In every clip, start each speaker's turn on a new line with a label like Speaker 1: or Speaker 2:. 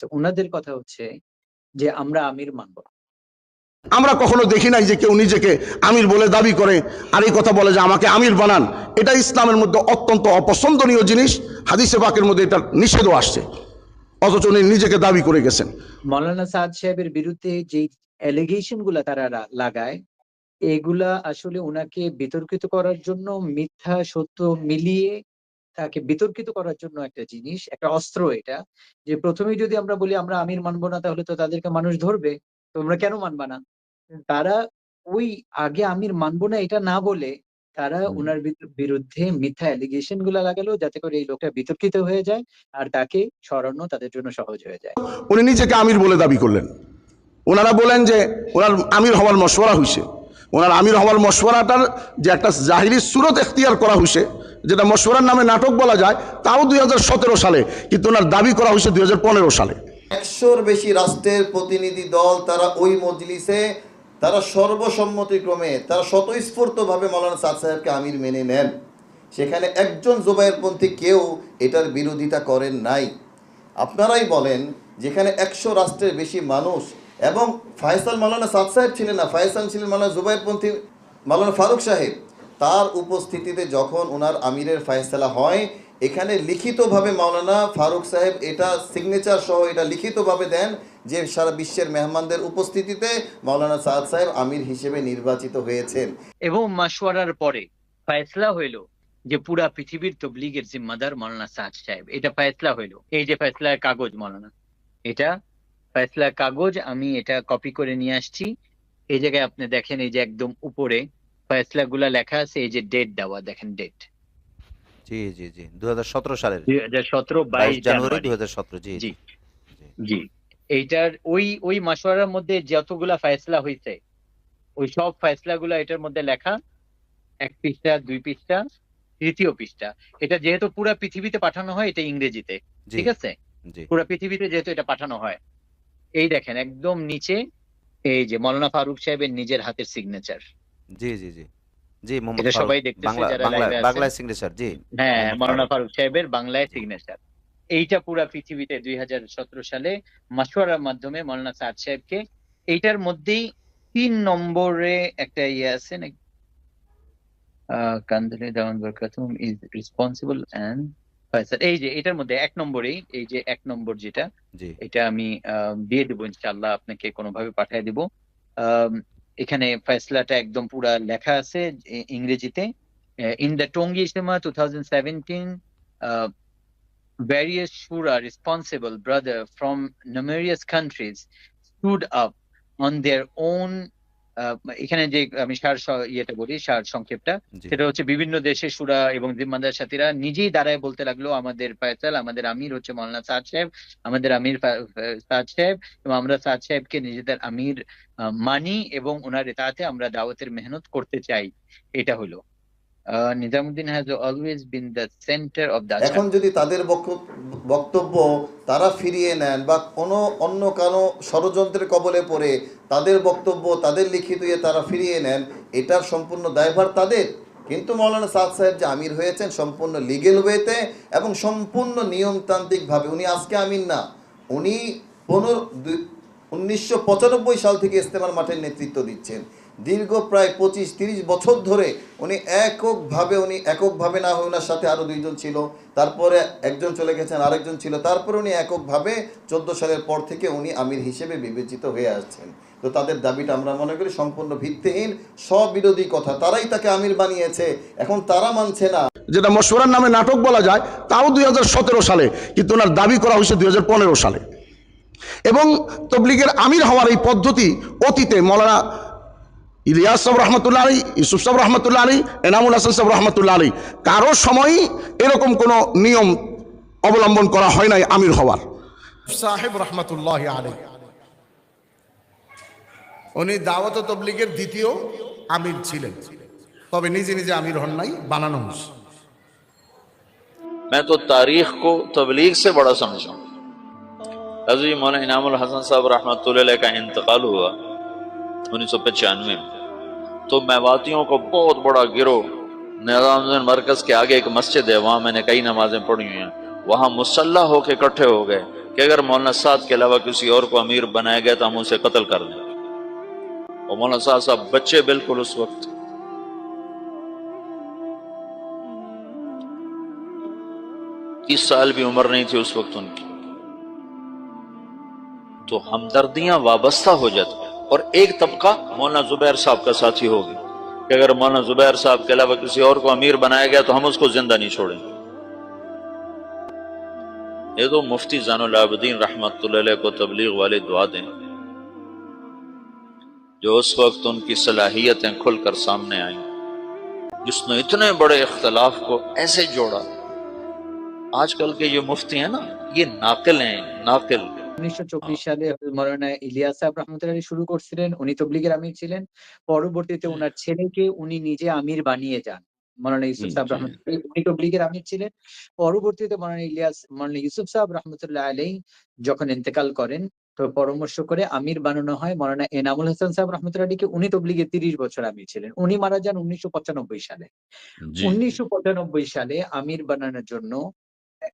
Speaker 1: তো উনাদের কথা হচ্ছে যে আমরা আমির মানব
Speaker 2: আমরা কখনো দেখি নাই যে কেউ নিজেকে আমির বলে দাবি করে আর এই কথা বলে যে আমাকে আমির বানান। এটা ইসলামের মধ্যে অত্যন্ত অপছন্দনীয় জিনিস। হাদিসে পাকের মধ্যে এটা নিষেধও আসছে। অথচ উনি নিজেকে দাবি করে গেছেন।
Speaker 1: মৌলানা সাদ সাহেবের বিরুদ্ধে যে অ্যালিগেশনগুলা তারা লাগায় এগুলা আসলে ওনাকে বিতর্কিত করার জন্য মিথ্যা সত্য মিলিয়ে তাকে বিতর্কিত করার জন্য একটা জিনিস একটা অস্ত্র এটা যে প্রথমেই যদি আমরা বলি আমরা আমির মানবো না তাহলে তো তাদেরকে মানুষ ধরবে তোমরা কেন মানবা না? তারা ওই আগে আমির মানবো না এটা না বলে তারা ওনার বিরুদ্ধে মিথ্যা অ্যালিগেশনগুলা লাগালো যাতে করে এই লোকটা বিতর্কিত হয়ে যায় আর তাকে সরানো তাদের জন্য সহজ হয়ে যায়।
Speaker 2: উনি নিজেকে আমির বলে দাবি করলেন। ওনারা বলেন যে ওনার আমির হওয়ার মশওয়ারা হয়েছে ওনার আমির হওয়ার মশওয়ারাটার যে একটা জাহিরি সুরত এখতিয়ার করা হয়েছে যেটা মশওয়ারার নামে নাটক বলা যায়, তাও দুই হাজার সতেরো সালে, কিন্তু ওনার দাবি করা হয়েছে দুই সালে।
Speaker 3: একশোর বেশি রাষ্ট্রের প্রতিনিধি দল তারা ওই মজলিসে, তারা সর্বসম্মতিক্রমে, তারা স্বতঃস্ফূর্তভাবে মৌলানা সাদ সাহেবকে আমির মেনে নেন। সেখানে একজন জোবাইরপন্থী কেউ এটার বিরোধিতা করেন নাই। আপনারাই বলেন, যেখানে একশো রাষ্ট্রের বেশি মানুষ এবং ফয়সাল মাওলানা সাদ সাহেব ছিলেন না, ফয়সাল ছিলেন মাওলানা জুবাইরপন্থী মাওলানা ফারুক সাহেব। তার উপস্থিতিতে যখন ওনার আমিরের ফয়সালা হয়, এখানে লিখিতভাবে মাওলানা ফারুক সাহেব এটা সিগনেচার সহ এটা লিখিতভাবে দেন যে সারা বিশ্বের মেহমানদের উপস্থিতিতে মাওলানা সাদ সাহেব আমির হিসেবে নির্বাচিত হয়েছেন।
Speaker 1: এবং মাসওয়ারার পরে ফায়সলা হইল যে পুরা পৃথিবীর তবলিগের জিম্মাদার মৌলানা সাদ সাহেব। এটা ফায়সলা হইল। এই যে ফয়সলার কাগজ মৌলানা এটা ফয়সলার কাগজ, আমি এটা কপি করে নিয়ে আসছি। এই জায়গায় আপনি দেখেন এই যে একদম উপরে ফয়সলা গুলা লেখা আছে এই যে ডেট দেওয়া দেখেন ডেট
Speaker 4: জি জি জি দু সালের।
Speaker 1: দুই হাজার সতেরো
Speaker 4: বাইশ জানুয়ারি
Speaker 1: জানুয়ারি।
Speaker 4: দু জি
Speaker 1: জি। জি এইটার ওই ওই মাসওয়ারার মধ্যে যতগুলা ফয়সলা হয়েছে ওই সব ফয়সলা গুলা এটার মধ্যে লেখা এক পৃষ্ঠা দুই পৃষ্ঠা তৃতীয় পৃষ্ঠা। এটা যেহেতু পুরা পৃথিবীতে পাঠানো হয় এটা ইংরেজিতে ঠিক আছে? পুরা পৃথিবীতে যেহেতু এটা পাঠানো হয়। এই দেখেন একদম নিচে এই যে মৌলানা ফারুক সাহেবের নিজের হাতের সিগনেচার
Speaker 4: জি জি জি জি মোহাম্মদ
Speaker 1: এটা। সবাই দেখতেছে
Speaker 4: বাংলা
Speaker 1: যারা
Speaker 4: বাংলা
Speaker 1: live আছেন।
Speaker 4: বাংলায় সিগনেচার জি
Speaker 1: হ্যাঁ
Speaker 4: মোহাম্মদ
Speaker 1: মৌলানা
Speaker 4: ফারুক।
Speaker 1: সাহেবের বাংলায় সিগনেচার এইটা পুরা পৃথিবীতে দুই হাজার সতেরো সালে মাসওয়ারার মাধ্যমে মৌলানা সাদ সাহেবকে এইটার মধ্যেই তিন নম্বরে একটা ইয়ে আছে নাকি কান্দলে দাওয়ান বরকাতুম ইজ রেসপন্সিবল এন্ড এই যে এটার মধ্যে এক নম্বরেই এই যে এক নম্বর যেটা
Speaker 4: জি
Speaker 1: এটা আমি আহ, দিয়ে দেবো ইনশাল্লাহ আপনাকে কোনোভাবে পাঠিয়ে দেবো আম, এখানে ফয়সলাটা একদম পুরা লেখা আছে ই- ইংরেজিতে in the Tongi Ijtema two thousand seventeen various shura responsible brother from numerous countries stood up on their own ah, এখানে যে আমি সার ইয়েটা বলি সার সংক্ষেপটা সেটা হচ্ছে বিভিন্ন দেশের সুরা এবং জিম্মাদার সাথীরা নিজেই দাঁড়ায় বলতে লাগল আমাদের ফয়সাল আমাদের আমির হচ্ছে মৌলানা সাদ সাহেব আমাদের আমির সাদ সাহেব এবং আমরা সাদ সাহেবকে নিজেদের আমির মানি এবং ওনার তাতে আমরা দাওয়াতের মেহনত করতে চাই। এটা হলো। Nizamuddin has always been the centre of the
Speaker 3: এখন যদি তাদের বক্তব্য তারা ফিরিয়ে নেন বা কোনো অন্য কারও ষড়যন্ত্রের কবলে পড়ে তাদের বক্তব্য, তাদের লিখিত ইয়ে তারা ফিরিয়ে নেন, এটার সম্পূর্ণ দায়ভার তাদের। কিন্তু মৌলানা সাদ সাহেব যে আমির হয়েছেন সম্পূর্ণ লিগেল ওয়েতে এবং সম্পূর্ণ নিয়মতান্ত্রিকভাবে, উনি আজকে আমির না, উনি পনেরো উনিশশো পঁচানব্বই সাল থেকে ইস্তেমার মাঠের নেতৃত্ব দিচ্ছেন। দীর্ঘ প্রায় পঁচিশ তিরিশ বছর ধরে উনি এককভাবে উনি এককভাবে না হয়ে ওনার সাথে আরও দুইজন ছিল। তারপরে একজন চলে গেছেন, আরেকজন ছিল। তারপরে উনি এককভাবে চোদ্দ সালের পর থেকে উনি আমির হিসেবে বিবেচিত হয়ে আসছেন। তো তাদের দাবিটা আমরা মনে করি সম্পূর্ণ ভিত্তিহীন, স্ববিরোধী কথা। তারাই তাকে আমির বানিয়েছে। এখন তারা মানছে না।
Speaker 2: যেটা মশওয়ারার নামে নাটক বলা যায়, তাও দুই হাজার সতেরো সালে, কিন্তু ওনার দাবি করা হয়েছে দুই হাজার পনেরো সালে। এবং তবলিগের আমির হওয়ার এই পদ্ধতি অতীতে মৌলানা ইলিয়াস সাহেব রহমতুল্লাহ আলী ইউসুফ সাহেব রহমতুল্লাহ আলী এনামুল হাসান সাহেব রহমতুল্লাহ আলী কারো সময়ই এরকম কোনো নিয়ম অবলম্বন করা হয় নাই আমির হওয়ার
Speaker 5: সাহেব রহমতুল্লাহ আলী উনি দাওয়াত ও তবলিগের দ্বিতীয় আমির ছিলেন তবে নিজে নিজে আমির হন নাই বানানো হয়েছে
Speaker 6: मैं तो तारीख को तबलीग से बड़ा समझा حضرت مولانا انعام الحسن صاحب رحمۃ اللہ علیہ کا انتقال ہوا انیس سو پچانوے میں۔ تو میواتیوں کو بہت بڑا گروہ، نظام مرکز کے آگے ایک مسجد ہے، وہاں میں نے کئی نمازیں پڑھی ہوئی ہیں۔ وہاں مسلح ہو کے اکٹھے ہو گئے کہ اگر مولانا سعد کے علاوہ کسی اور کو امیر بنایا گیا تو ہم اسے قتل کر دیں۔ اور مولانا سعد صاحب بچے بالکل اس وقت۔ تیس سال بھی عمر نہیں تھی اس وقت ان کی۔ تو ہمدردیاں وابستہ ہو جاتی اور ایک طبقہ مولانا زبیر صاحب کا ساتھی ہوگی کہ اگر مولانا زبیر صاحب کے علاوہ کسی اور کو امیر بنایا گیا تو ہم اس کو زندہ نہیں چھوڑیں یہ تو مفتی زان العابدین رحمت اللہ علیہ کو تبلیغ والے دعا دیں۔ جو اس وقت ان کی صلاحیتیں کھل کر سامنے آئیں۔ جس نے اتنے بڑے اختلاف کو ایسے جوڑا۔ آج کل کے جو مفتی ہیں نا، یہ ناقل ہیں، ناقل۔
Speaker 1: উনিশশো চব্বিশ সালে ইলিয়াস সাহেব রহমতুল্লাহ শুরু করছিলেন উনি তবলিগের আমির ছিলেন। পরবর্তীতে ওনার ছেলেকে উনি নিজে আমির বানিয়ে যান। ইউসুফ সাহেব
Speaker 6: জি।
Speaker 1: রহমতুল্লাহ উনি তবলিগের আমির ছিলেন। পরবর্তীতে ইলিয়াস ইউসুফ সাহেব রহমতুল্লাহ আলাই যখন ইন্তেকাল করেন তো পরামর্শ করে আমির বানানো হয় মাওলানা এনামুল হাসান সাহেব রহমতুল্লাহ আলীকে উনি তবলিগের তিরিশ বছর আমির ছিলেন। উনি মারা যান উনিশশো পঁচানব্বই সালে। উনিশশো পঁচানব্বই সালে আমির বানানোর জন্য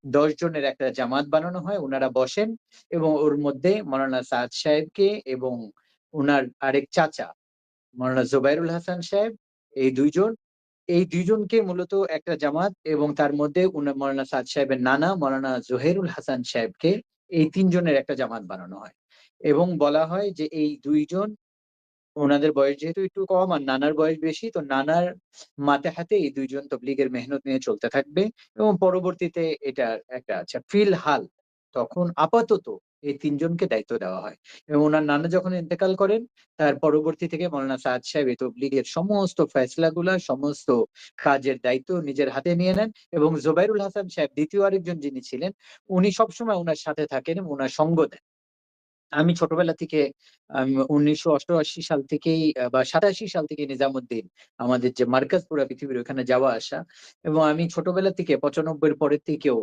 Speaker 1: দশ জনের একটা জামাত বানানো হয় ওনারা বসেন এবং ওর মধ্যে মৌলানা সাদ সাহেবকে এবং ওনার আরেক চাচা, মৌলানা জোবাইরুল হাসান সাহেব, এই দুইজন, এই দুইজনকে মূলত একটা জামাত এবং তার মধ্যে মৌলানা সাদ সাহেবের নানা, মৌলানা জোহেরুল হাসান সাহেবকে এই তিনজনের একটা জামাত বানানো হয় এবং বলা হয় যে এই দুইজন ওনাদের বয়স যেহেতু একটু কম আর নানার বয়স বেশি, তো নানার মাথে হাতে এই দুইজন তবলিগের মেহনত নিয়ে চলতে থাকবে এবং পরবর্তীতে এটা একটা আচ্ছা ফিলহাল তখন আপাতত এই তিনজনকে দায়িত্ব দেওয়া হয় এবং ওনার নানা যখন ইন্তেকাল করেন, তার পরবর্তী থেকে মৌলানা সাদ সাহেব এই তবলিগের সমস্ত ফয়সলাগুলা, সমস্ত কাজের দায়িত্ব নিজের হাতে নিয়ে নেন এবং জোবাইরুল হাসান সাহেব দ্বিতীয় আরেকজন যিনি ছিলেন, উনি সবসময় ওনার সাথে থাকেন এবং ওনার সঙ্গ দেন। আমি ছোটবেলা থেকে উনিশশো অষ্টআশি সাল থেকেই বা সাতাশি সাল থেকে নিজামুদ্দিন, আমাদের যে মার্কাজ পুরা পৃথিবীর ওখানে যাওয়া আসা। এবং আমি ছোটবেলা থেকে পঁচানব্বই পরের থেকেও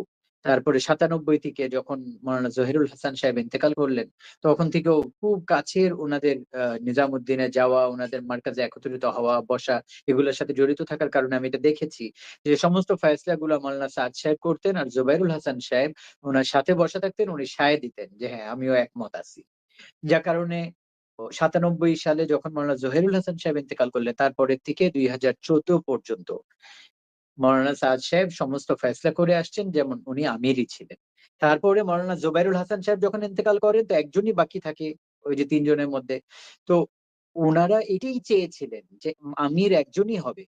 Speaker 1: তারপরে সাতানব্বই থেকে যখন মৌলানা জহিরুল হাসান সাহেব ইন্তেকাল করলেন, তখন থেকেও খুব কাছের ওনাদের নিজামুদ্দিনে যাওয়া ওনাদের মার্কাজে একত্রিত হওয়া, বসা, এগুলোর সাথে জড়িত থাকার কারণে আমি এটা দেখেছি যে সমস্ত ফয়সলা গুলো মৌলানা সাদ সাহেব করতেন আর জুবাইরুল হাসান সাহেব ওনার সাথে বসা থাকতেন, উনি সায় দিতেন যে হ্যাঁ আমিও একমত আছি। যার কারণে সাতানব্বই সালে যখন মৌলানা জহিরুল হাসান সাহেব ইন্তেকাল করলেন, তারপরের থেকে দুই হাজার চোদ্দ পর্যন্ত মৌলানা সাদ সাহেব সমস্ত ফেসলা করে আসছেন, যেমন উনি আমিরই ছিলেন। তারপরে মৌলানা জোবাইরুল হাসান সাহেব যখন ইন্তেকাল করেন, তো একজনই বাকি থাকে ওই যে তিনজনের মধ্যে। তো ওনারা এটাই চেয়েছিলেন যে আমির একজনই হবে।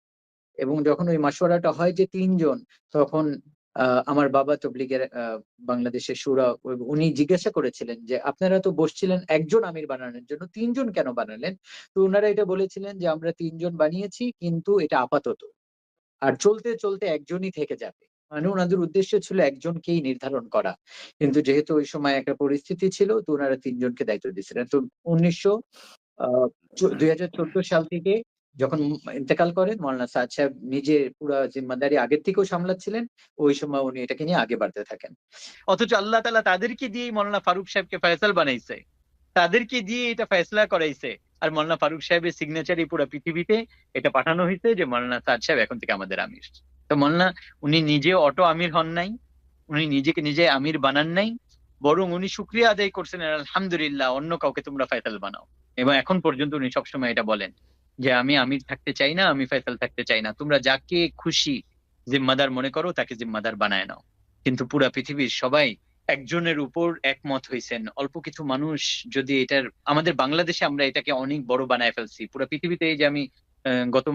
Speaker 1: এবং যখন ওই মাসওয়ারাটা হয় যে তিনজন, তখন আমার বাবা তবলিগের বাংলাদেশের সুরা উনি জিজ্ঞাসা করেছিলেন যে, আপনারা তো বসছিলেন একজন আমির বানানোর জন্য, তিনজন কেন বানালেন? তো ওনারা এটা বলেছিলেন যে, আমরা তিনজন বানিয়েছি, কিন্তু এটা আপাতত। আর চলতে চলতে একজনই থেকে যাবে। মানে ওনাদের উদ্দেশ্য ছিল একজনকেই নির্ধারণ করা। কিন্তু যেহেতু ওই সময় একটা পরিস্থিতি ছিল, তো ওনারা তিনজনকে দায়িত্ব দিয়েছিলেন। তো উনিশশো দুই সাল থেকে যখন ইন্তেকাল করেন, মৌলানা সাদ সাহেব নিজে পুরো জিম্মাদারি আগের থেকেও সামলাচ্ছিলেন, ওই সময় উনি এটাকে নিয়ে আগে বাড়তে থাকেন।
Speaker 7: অথচ আল্লাহ তাদেরকে দিয়েই মৌলানা ফারুক সাহেবকে ফয়সাল বানাইছে। তাদেরকে দিয়ে এটা ফয়সলা করাইছে। আর মৌলানা ফারুক সাহেবের সিগনেচারই পুরো পৃথিবীতে এটা পাঠানো হয়েছে যে মৌলানা সাদ সাহেব এখন থেকে আমাদের আমির। তো মৌলানা উনি নিজে অটো আমির হন নাই, উনি নিজেকে নিজে আমির বানান নাই, বরং উনি শুক্রিয়া আদায় করছেন আলহামদুলিল্লাহ অন্য কাউকে তোমরা ফয়সাল বানাও। এবং এখন পর্যন্ত উনি সবসময় এটা বলেন যে, আমি আমির থাকতে চাই না, আমি ফয়সাল থাকতে চাই না। তোমরা যাকে খুশি জিম্মাদার মনে করো, তাকে জিম্মাদার বানায় নাও। কিন্তু পুরা পৃথিবীর সবাই একজনের উপর একমত হয়েছেন অল্প কিছু মানুষ যদি এটার আমাদের বাংলাদেশে আমরা এটাকে অনেক বড় বানায় ফেলছি। পুরো পৃথিবীতে যে আমি গত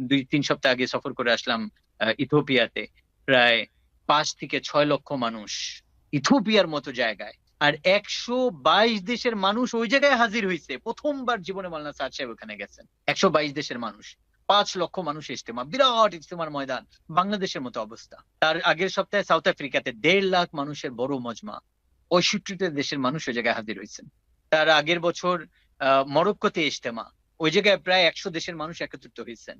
Speaker 7: দুই তিন সপ্তাহ আগে সফর করে আসলাম আহ, ইথিওপিয়াতে প্রায় পাঁচ থেকে ছয় লক্ষ মানুষ ইথিওপিয়ার মতো জায়গায়। আর একশো বাইশ দেশের মানুষ ওই জায়গায় হাজির হয়েছে প্রথমবার জীবনে মালনা সাহেব ওখানে গেছেন। একশো বাইশ দেশের মানুষ। পাঁচ লক্ষ মানুষ ইজতেমা, বিরাট ইজতেমার ময়দান, বাংলাদেশের মতো অবস্থা। তার আগের সপ্তাহে সাউথ আফ্রিকাতে দেড় লাখ মানুষের বড় মজমা, পঁয়ষট্টিটা দেশের মানুষ ওই জায়গায় হাজির হয়েছেন। তার আগের বছর মরক্কোতে ইজতেমা, ওই জায়গায় প্রায় একশো দেশের মানুষ একত্রিত হয়েছেন।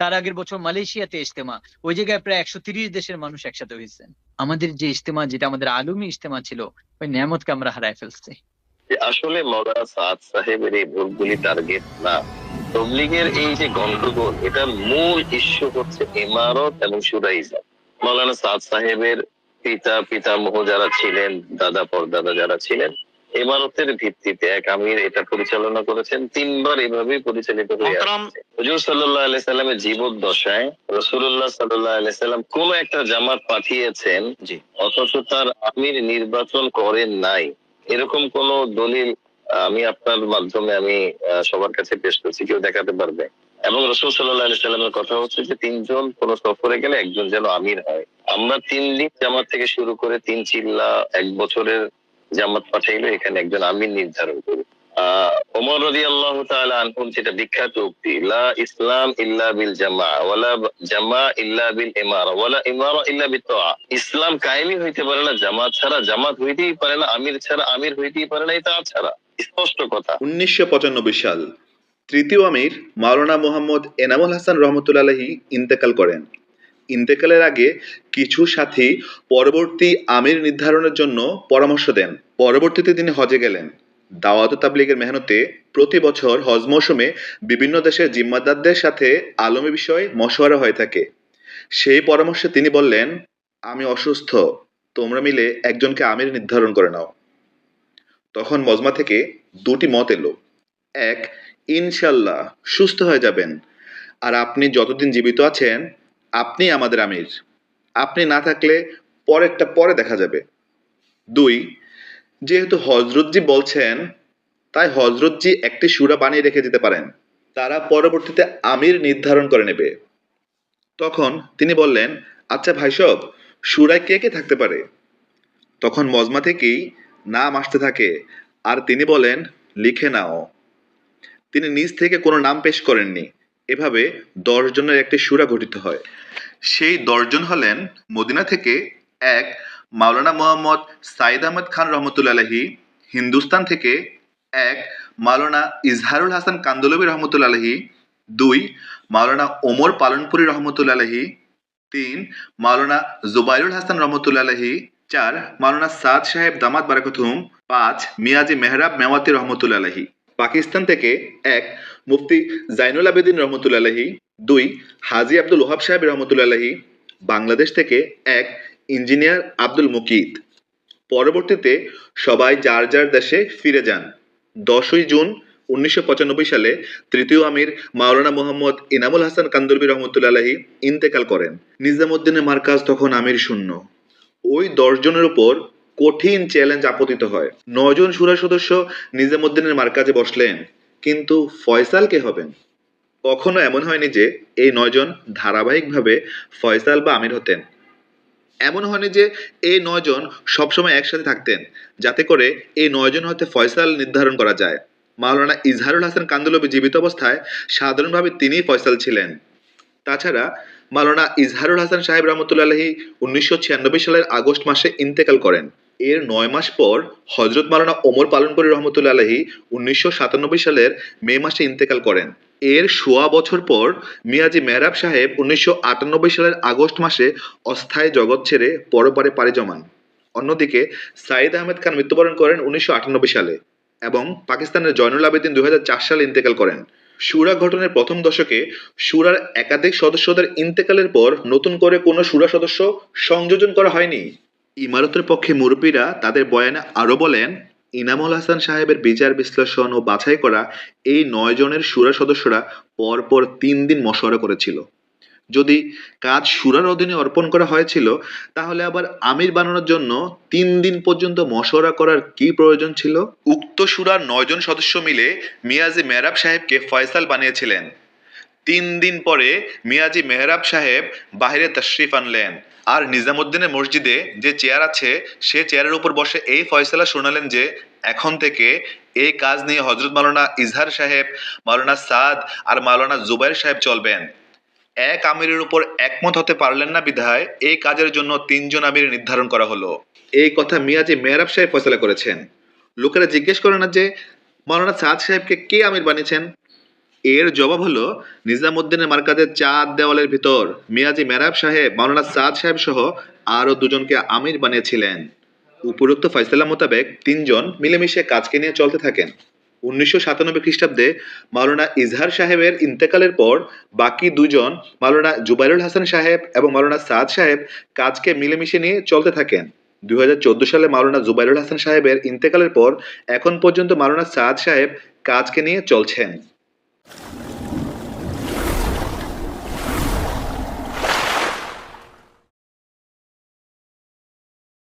Speaker 7: তার আগের বছর মালয়েশিয়াতে ইজতেমা, ওই জায়গায় প্রায় একশো তিরিশ দেশের মানুষ একসাথে হয়েছেন। আমাদের যে ইজতেমা, যেটা আমাদের আলমী ইজতেমা ছিল, ওই নিয়ামতকে আমরা হারায় ফেলছি।
Speaker 8: আসলে মৌলানা সাদ সাহেবের এই ভুলগুলি টার্গেট না। তবলিগের এই যে গন্ডগোল এটার মূল ইস্যু হচ্ছে ইমারত এবং সুরাইজা। মৌলানা সাদ সাহেবের পিতা পিতামহ যারা ছিলেন দাদা পরদাদা যারা ছিলেন এমারতের ভিত্তিতে এক আমির এটা পরিচালনা করেছেন তিনবার এভাবেই পরিচালিত হয়ে হুজুর সাল্লাহ আলাই সাল্লামের জীবদ্দশায় রসুল্লাহ সাল্লাহ আলাই সাল্লাম কোন একটা জামাত পাঠিয়েছেন
Speaker 4: জি।
Speaker 8: অথচ তার আমির নির্বাচন করেন নাই। এরকম কোন দলিল আমি আপনার মাধ্যমে আমি সবার কাছে পেশ করছি, কেউ দেখাতে পারবে। এবং রসুল সাল্লাহ সাল্লামের কথা হচ্ছে যে, তিনজন কোন সফরে গেলে একজন যেন আমির হয়। আমরা তিন দিন জামাত থেকে শুরু করে তিন চিল্লা এক বছরের জামাত পাঠাইলে এখানে একজন আমির নির্ধারণ করি। ওমর রদি আল্লাহ আনহুম যেটা বিখ্যাত উক্তি, লা ইসলাম ইল্লা বিল জামা, ওয়ালা জামা ইল্লা বিল ইমারা, ওয়ালা ইমারা ইল্লা বিত ইসলাম কায়েমই হইতে পারে না, জামাত ছাড়া জামাত হইতেই পারে না, আমির ছাড়া আমির হইতেই পারে না, এটা ছাড়া। স্পষ্ট কথা
Speaker 9: উনিশশো পঁচানব্বই সাল তৃতীয় আমির মাওলানা মোহাম্মদ এনামুল হাসান রহমতুল্লাহি ইন্তেকাল করেন। ইন্তেকালের আগে কিছু সাথী পরবর্তী আমির নির্ধারণের জন্য পরামর্শ দেন। পরবর্তীতে তিনি হজে গেলেন। দাওয়াত তাবলিগের মেহনতে প্রতি বছর হজ মৌসুমে বিভিন্ন দেশের জিম্মাদারদের সাথে আলমী বিষয়ে মশওয়ারা হয়ে থাকে। সেই পরামর্শে তিনি বললেন, আমি অসুস্থ, তোমরা মিলে একজনকে আমির নির্ধারণ করে নাও। তখন মজমা থেকে দুটি মত এলো। এক, ইনশাল্লাহ, সুস্থ হয়ে যাবেন। আর আপনি যতদিন জীবিত আছেন, আপনি আমাদের আমির। আপনি না থাকলে পরেরটা পরে দেখা যাবে। দুই, যেহেতু হজরতজি বলছেন, তাই হজরতজি একটি সুরা বানিয়ে রেখে দিতে পারেন। তারা পরবর্তীতে আমির নির্ধারণ করে নেবে। তখন তিনি বললেন আচ্ছা ভাইসব সুরায় কে কে থাকতে পারে? তখন মজমা থেকেই নাম আসতে থাকে। আর তিনি বলেন, লিখে নাও। তিনি নিজ থেকে কোনো নাম পেশ করেননি। এভাবে দশ জনের একটি সুরা গঠিত হয়। সেই দশজন হলেন মদিনা থেকে এক মাওলানা মোহাম্মদ সাইদ আহমদ খান রহমতুল্লাহি হিন্দুস্তান থেকে এক মাওলানা ইজহারুল হাসান কান্দলবী রহমতুল্লাহি দুই মাওলানা ওমর পালনপুরি রহমতুল্লাহি তিন মাওলানা জুবাইরুল হাসান রহমতুল্লাহি চার মাওলানা সাদ সাহেব দামাত বারাকতুম পাঁচ মিয়াজি মেহরাব মেওয়াতি রহমতুল্লাহি পাকিস্তান থেকে এক মুফতি জাইনুল আবেদিন রহমতুল্লাহি দুই হাজি আব্দুল ওহাব সাহেব রহমতুল্লাহি বাংলাদেশ থেকে এক ইঞ্জিনিয়ার আব্দুল মুকিত। পরবর্তীতে সবাই যার যার দেশে ফিরে যান। দশই জুন উনিশশো পঁচানব্বই সালে তৃতীয় আমির মাওলানা মোহাম্মদ ইনামুল হাসান কান্দরবি রহমতুল্লাহি ইন্তেকাল করেন। নিজামুদ্দিনের মার্কাজ তখন আমির শূন্য। ওই দশ জনের উপর কঠিন চ্যালেঞ্জ আপতিত হয়। নজন সুরা সদস্য নিজামুদ্দিনের মার্কাজে বসলেন, কিন্তু ফয়সাল কে হবেন? কখনো এমন হয়নি যে এই নয়জন ধারাবাহিকভাবে ফয়সাল বা আমির হতেন। এমন হয়নি যে এই নয়জন সবসময় একসাথে থাকতেন, যাতে করে এই নয়জন হতে ফয়সাল নির্ধারণ করা যায়। মাওলানা ইজহারুল হাসান কান্দলবি জীবিত অবস্থায় সাধারণভাবে তিনিই ফয়সাল ছিলেন। তাছাড়া মাওলানা ইজহারুল হাসান সাহেব রহমতুল্লাহি উনিশশো ছিয়ানব্বই সালের আগস্ট মাসে ইন্তেকাল করেন। এর নয় মাস পর হজরত মালানা ওমর পালনপুরি রহমতুল্লাহি উনিশশো সাতানব্বই সালের মে মাসে ইন্তেকাল করেন। এর সোয়া বছর পর মিয়াজি মেহরাব সাহেব উনিশশো আটানব্বই সালের আগস্ট মাসে অস্থায়ী জগৎ ছেড়ে পরপারে পাড়ি জমান। অন্যদিকে সাইদ আহমেদ খান মৃত্যুবরণ করেন উনিশশো আটানব্বই সালে এবং পাকিস্তানের জয়নুল আবেদিন দু হাজার চার সালে ইন্তেকাল করেন। সুরা গঠনের প্রথম দশকে সুরার একাধিক সদস্যদের ইন্তেকালের পর নতুন করে কোনো সুরা সদস্য সংযোজন করা হয়নি। ইমারতের পক্ষে মুরব্বীরা তাদের বয়ানে আরও বলেন, ইনামুল হাসান সাহেবের বিচার, বিশ্লেষণ ও বাছাই করা এই নয় জনের সুরা সদস্যরা পরপর তিন দিন মশওয়ারা করেছিল। যদি কাজ সুরার অধীনে অর্পণ করা হয়েছিল, তাহলে আবার আমির বানানোর জন্য তিন দিন পর্যন্ত মশওয়ারা করার কি প্রয়োজন ছিল? উক্ত সুরার নয়জন সদস্য মিলে মিয়াজি মেহরাব সাহেবকে ফয়সাল বানিয়েছিলেন। তিন দিন পরে মিয়াজি মেহরাব সাহেব বাহিরে তশরিফ আনলেন। আর নিজামুদ্দিনের মসজিদে যে চেয়ার আছে, সে চেয়ারের উপর বসে এই ফয়সালা শোনালেন যে, এখন থেকে এই কাজ নিয়ে হজরত মাওলানা ইজহার সাহেব, মাওলানা সাদ আর মাওলানা জুবাইর সাহেব চলবেন। এক আমিরের উপর একমত হতে পারলেন না বিধায় এই কাজের জন্য তিনজন আমির নির্ধারণ করা হলো। এই কথা মিয়াজি মেহরাব সাহেব ফয়সলা করেছেন। লোকেরা জিজ্ঞেস করে না যে, মাওলানা সাদ সাহেবকে কে আমির বানিয়েছেন? এর জবাব হলো, নিজামুদ্দিনের মার্কাজের চাঁদ দেওয়ালের ভিতর মিয়াজি মেহরাব সাহেব, মাওলানা সাদ সাহেব সহ আরও দুজনকে আমির বানিয়েছিলেন। উপরোক্ত ফয়সলা মোতাবেক তিনজন মিলেমিশে কাজকে নিয়ে চলতে থাকেন। উনিশশো সাতানব্বই খ্রিস্টাব্দে মাওলানা ইজহার সাহেবের ইন্তেকালের পর বাকি দুজন মাওলানা জুবাইরুল হাসান সাহেব এবং মাওলানা সাদ সাহেব কাজকে মিলেমিশে নিয়ে চলতে থাকেন। দু হাজার চোদ্দ সালে মাওলানা জুবাইরুল হাসান সাহেবের ইন্তেকালের পর এখন পর্যন্ত মাওলানা সাদ সাহেব কাজকে নিয়ে চলছেন।